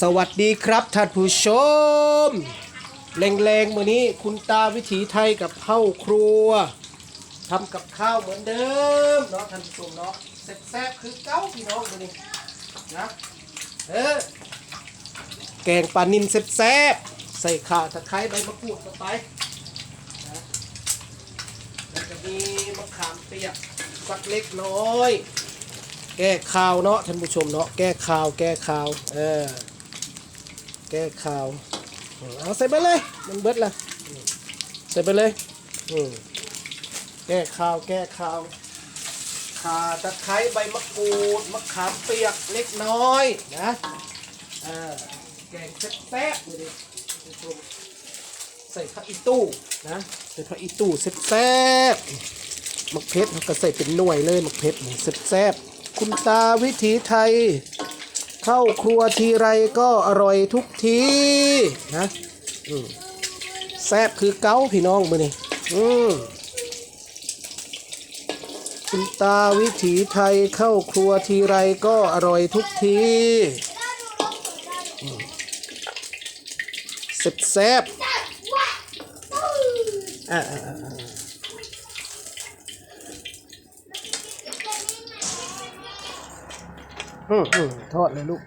สวัสดีครับท่านผู้ชมแรงๆมือนี้คุณตาวิถีไทยกับเข้าครัวทำกับข้าวเหมือนเดิมเนาะท่านผู้ชมเนาะแซ่บๆคือเก้าพี่น้องมือนี้นะเออแกงปลานิลแซ่บๆใส่ข่าตะไคร้ใบมะกรูดลงไปนะแล้วก็มีมะขามเปียกสักเล็กน้อย แก้ข่าวเนาะท่านผู้ชมเนาะแก้ข่าวแก้ข่าวเออ ก้ข่าวเอาใส่ไปเลย มันเบิดละใส่ไปเลยอืแก้ข่าวแก้ข่าวข่าตะไคร้ใบมะกรูดมะขามเปียกเล็กน้อยนะแกงแซ่บๆเลยดิมใส่ผักอีตู้นะใส่ผักอีตู้แซ่บๆมักเพชรก็ใส่เป็นหน่วยเลยมักเพชรแซ่บๆคุณตาวิถีไทย เข้าครัวทีไรก็อร่อยทุกทีนะอืมแซ่บคือเก้าพี่น้องมือนี่อืมคุณตาวิถีไทยเข้าครัวทีไรก็อร่อยทุกทีอืมแซ่บๆอ่า โทษเลยลูก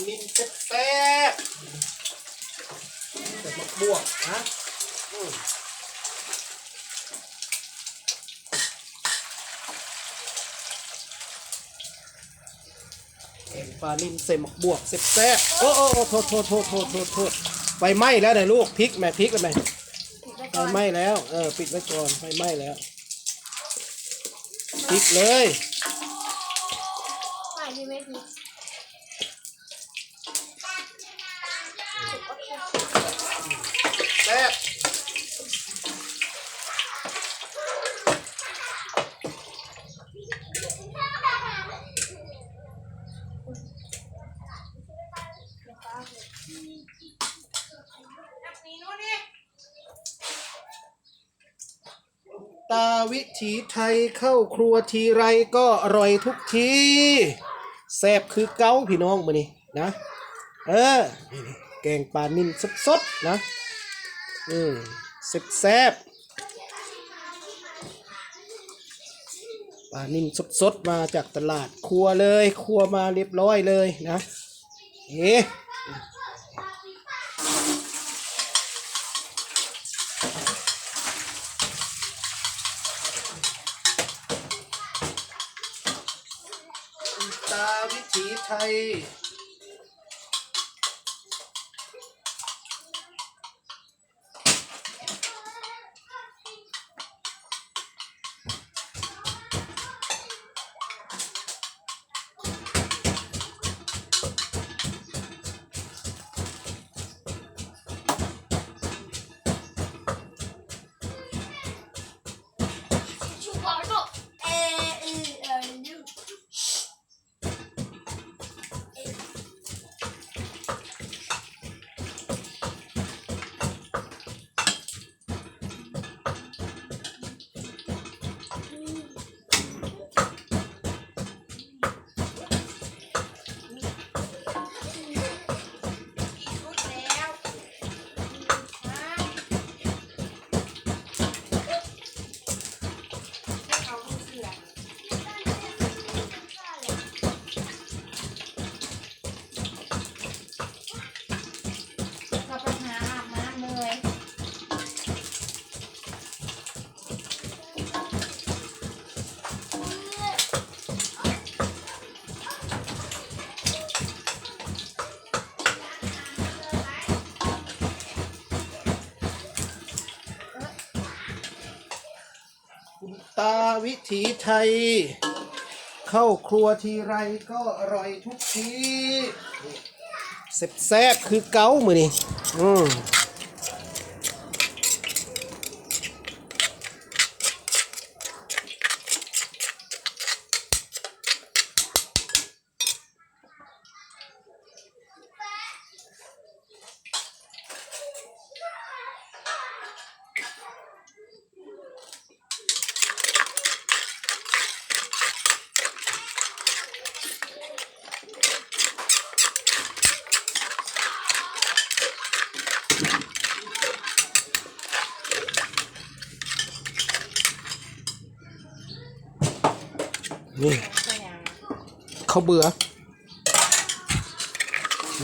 กงปลานิ่มแซ่บๆใส่มะบวกนะอืมแกงปลานิ่มใส่หมกบวกแซ่บๆโอ้โอ้โอ้โทษโทษโทษโทษโทษโทษไฟไหม้แล้วนะลูกพริกแม่พริกแล้วแม่ไฟไหม้แล้ว เออปิดไว้ก่อนไฟไหม้แล้วพริกเลย ฝ่ายดีไหมพี่แตาวิถีไทยเข้าครัวทีไรก็อร่อยทุกทีแซ่บคือเก้าพี่น้องมานี่นะ เออ แกงปลานิ่มสดๆนะ อืมแซ่บแซบปลานิ่มสดๆมาจากตลาดครัวเลย ครัวมาเรียบร้อยเลยนะ เอ๊ะ วิถีไทยชู ตาวิถีไทย เข้าครัวทีไรก็อร่อยทุกทีแซ่บๆคือเก้ามือนี่อืม นี่ข้าวเบื่อ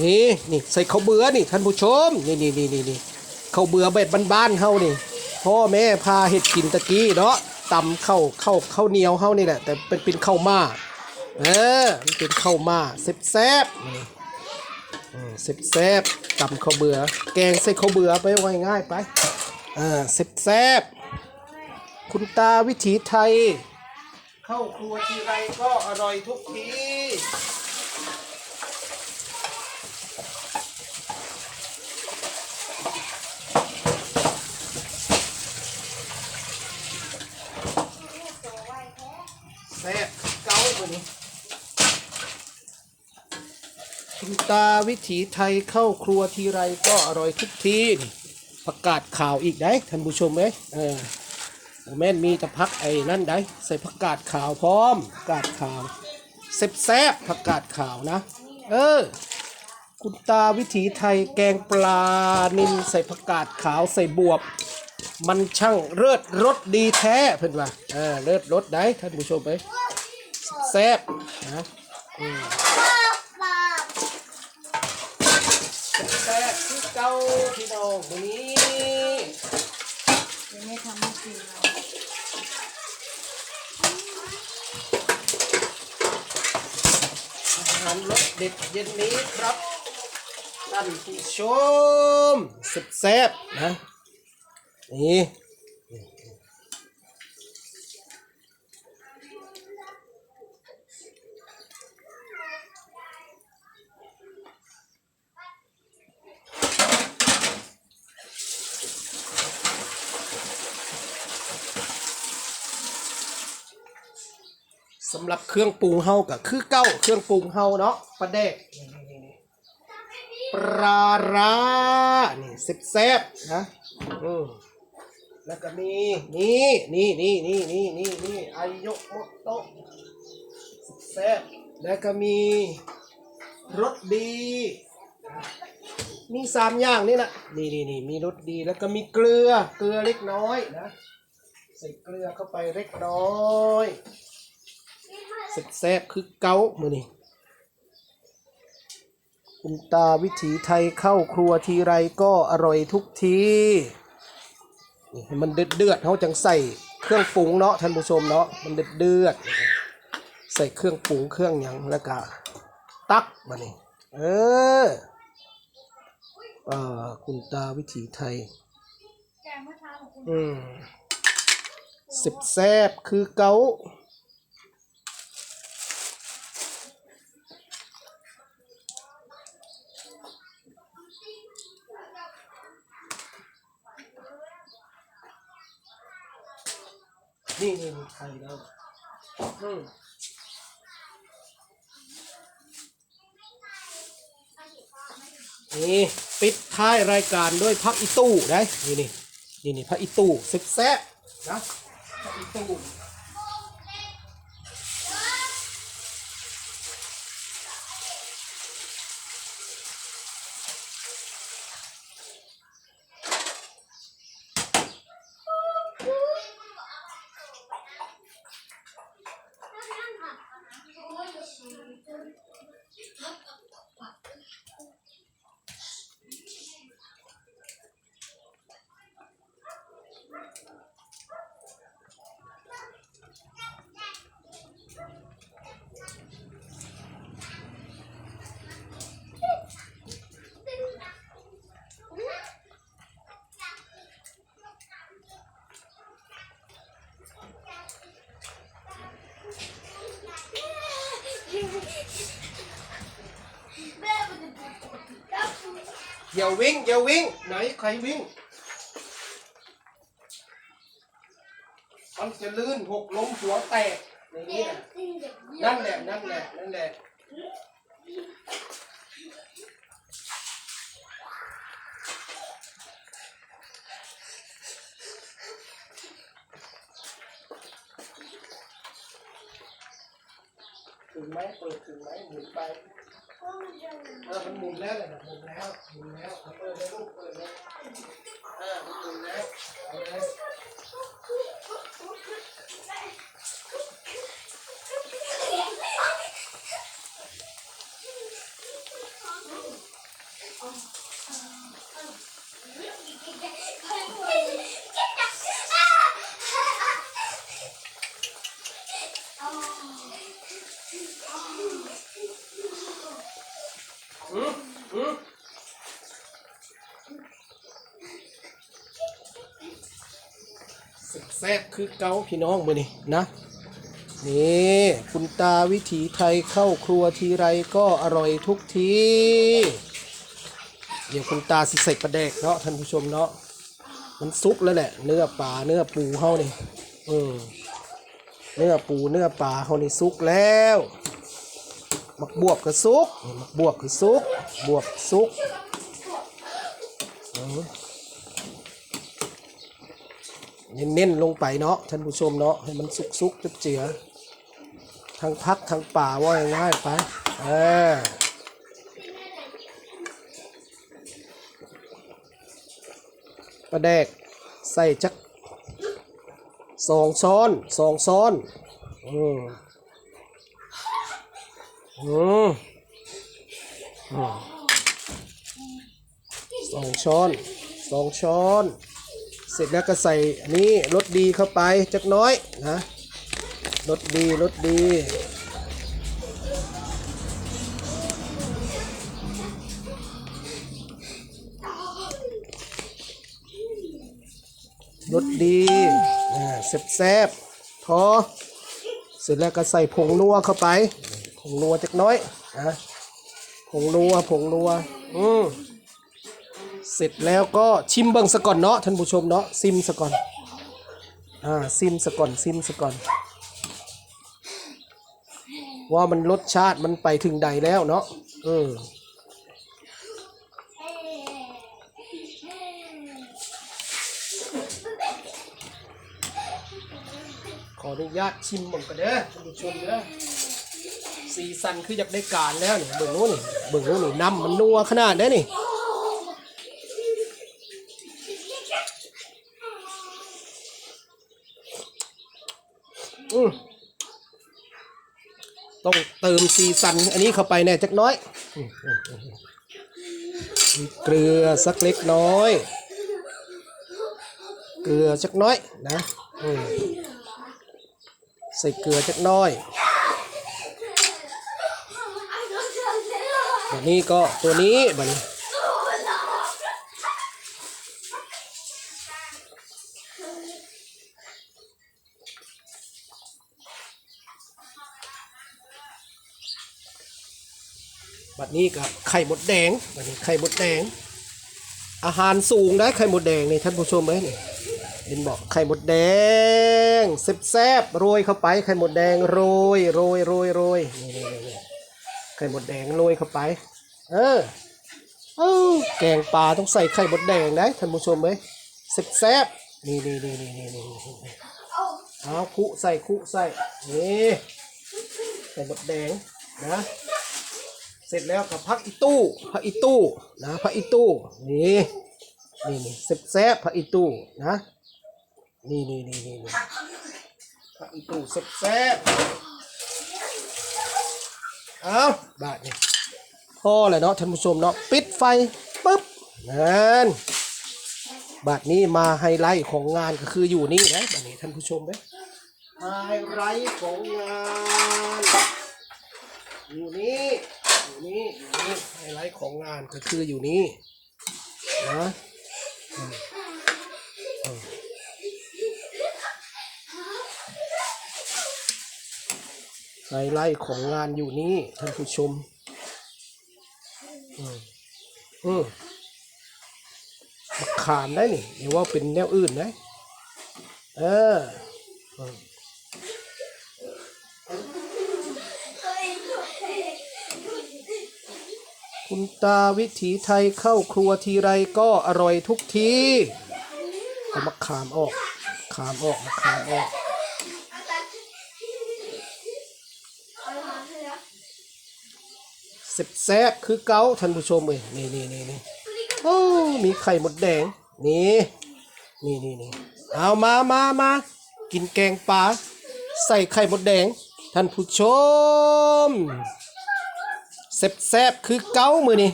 นี่นี่ใส่ข้าวเบื่อนี่ท่านผู้ชม นี่นี่นี่นี่นี่ข้าวเบื่อแบบบ้านๆเฮานี่ พ่อแม่พาเห็ดกินตะกี้เนาะตำข้าวข้าวข้าวเหนียวเฮานี่แหละ แต่เป็นเป็นข้าวมาเออมันเป็นข้าวมาแซ่บๆนี่อืมแซ่บตำข้าวเบื่อ แกงใส่ข้าวเบื่อไปไง่ายไปอ่าแซ่บๆคุณตาวิถีไทย เข้าครัวทีไรก็อร่อยทุกทีแซ่บเก้าตัวนี้คุณตาวิถีไทยเข้าครัวทีไรก็อร่อยทุกที ประกาศข่าวอีกได้ท่านผู้ชมไหมเออ แม่นมีแต่พักไอ้นั่นได้ใส่ผักกาดขาวพร้อมกาดขาวแซ่บแซบผักกาดขาวนะ เออ คุณตาวิถีไทยแกงปลานิลใส่ผักกาดขาวใส่บวบ มันช่างเลิศรสดีแท้เพื่อนว่าเออเลิศรสได้ท่านผู้ชมไปแซบนะแซบคือเก่าพี่น้องวันนี้ เดี๋ยวแม่ทำให้กินเรา อาหารรส เด็ดเย็นนี้ครับท่านผู้ชมสุดแซ่บนะนี่ สำหรับเครื่องปรุงเฮาก็คือเก้าเครื่องปรุงเฮาเนาะปลาแดกปลาร้านี่แซบนะอืมแล้วก็มีนี่นี่นี่นี่นี่นี่นี่อายกโมโตะแซบแล้วก็มีรสดีมีสามอย่างนี่นะนี่นี่นี่มีรสดีแล้วก็มีเกลือเกลือเล็กน้อยนะใส่เกลือเข้าไปเล็กน้อย แซ่บๆคือเกามือนี่คุณตาวิถีไทยเข้าครัวทีไรก็อร่อยทุกทีนี่ให้มันเดือดเดือดๆเขาจังใส่เครื่องปรุงเนาะท่านผู้ชมเนาะมันเดือดเดือดๆใส่เครื่องปรุงเครื่องหยังแล้วก็ตักมานี่เอออ่าคุณตาวิถีไทยแกงเมื่อเช้าของคุณอืมสิบแซบคือเกา นี่นี่นี่ไข่แล้วอืมนี่ปิดท้ายรายการด้วยพักอีตู้ได้นี่นี่นี่นี่พักอีตู้สิบแซะนะพักอีตู้ อย่าวิ่งอย่าวิ่ง ไหนใครวิ่ง มันจะลื่นหกล้มหัวแตกอย่างนี้นะนั่นแหละนั่นแหละนั่นแหละถึงไหมเปิดถึงไหมหมุนไป เออมันหมุนแล้วแหละหมุนแล้วหมุนแล้วเอาเปิดเลยลูกเปิดเลยเออมันหมุนแล้วเอาเลยอืมอืม คือเกาพี่น้องมือนี่นะนี่คุณตาวิถีไทยเข้าครัวทีไรก็อร่อยทุกที เดี๋ยวคุณตาสิใส่ประเดกเนาะท่านผู้ชมเนาะมันซุกแล้วแหละ เนื้อปลาเนื้อปูเฮานี่อืมเนื้อปูเนื้อปลาเฮานี่ซุกแล้วมักบวบกับซุกมักบวบคือซุกบวบซุกอืม เน้นๆลงไปเนาะท่านผู้ชมเนาะให้มันซุกๆเจือทั้งพักทั้งป่าว่าง่ายไปเออปลาแดกใส่จักสองช้อนสองช้อน อืมอืมสองช้อนสองช้อน เสร็จแล้วก็ใส่อันนี้รสดีเข้าไปจักน้อยนะรสดีรสดีรสดีอ่าแซ่บพอ เสร็จแล้วก็ใส่ผงนัวเข้าไป ผงนัวจักน้อยนะผงนัวผงนัว อืม เสร็จแล้วก็ชิมเบิ่งสะก่อนเนาะท่านผู้ชมเนาะซิมสะก่อนอ่าซิมสะก่อนซิมสะก่อน ว่ามันรสชาติมันไปถึงใดแล้วเนาะเออขออนุญาตชิมเบิ่งกันเด้อท่านผู้ชมเด้อสีสันคืออยากได้การแล้วนี่เบิ่งนู้นนี่เบิ่งนู้นนี่น้ำมันนัวขนาดนี้นี่ อืมต้อง เติมซีซันอันนี้เข้าไปแน่จักน้อย เกลือสักเล็กน้อย เกลือจักน้อยนะใส่เกลือจักน้อยแบบนี้ก็ตัวนี้แบบนี้ นี้ก็ไข่มดแดงนี้ไข่มดแดง อาหารสูงได้ไข่มดแดงนี่ท่านผู้ชมไหมนี่เห็นบอกไข่มดแดงแซ่บๆโรยเข้าไปไข่มดแดงโรยโรยโรยโรยนี่นี่นี่ไข่มดแดงโรยเข้าไป เออเออแกงปลาต้องใส่ไข่มดแดงได้ท่านผู้ชมไหมแซ่บๆนี่นี่นี่นี่นี่นี่นี่เอาคุใส่คุใส่นี่ไข่มดแดงนะ เสร็จแล้วกับพักอีตู้พักอีตู้นะพักอีตู้นี่นี่นี่แซ่บแซ่บพักอีตู้นะนี่นี่นี่นี่นี่พักอีตู้แซ่บแซ่บเอาบาทนี่พอเลยเนาะท่านผู้ชมเนาะปิดไฟปุ๊บนั่นบาทนี้มาไฮไลท์ของงานก็คืออยู่นี่นะบาทนี้ท่านผู้ชมไหมไฮไลท์ของงานอยู่นี่ อยู่นี่อยู่นี่ไฮไลท์ของงานก็คืออยู่นี่นะไฮไลท์ของงานอยู่นี่ท่านผู้ชมอืมอืมขามได้นี่อย่าว่าเป็นแนวอื่นนะเออ คุณตาวิถีไทยเข้าครัวทีไรก็อร่อยทุกทีเอามะขามออก ขามออกมะขามออกแซ่บๆคือเกาท่านผู้ชมเอ้ยนี่นี่นี่นี่โอ้มีไข่หมดแดง นี่ นี่นี่นี่เอามามามากินแกงปลาใส่ไข่หมดแดง ท่านผู้ชม แซ่บๆคือเก้ามือนี่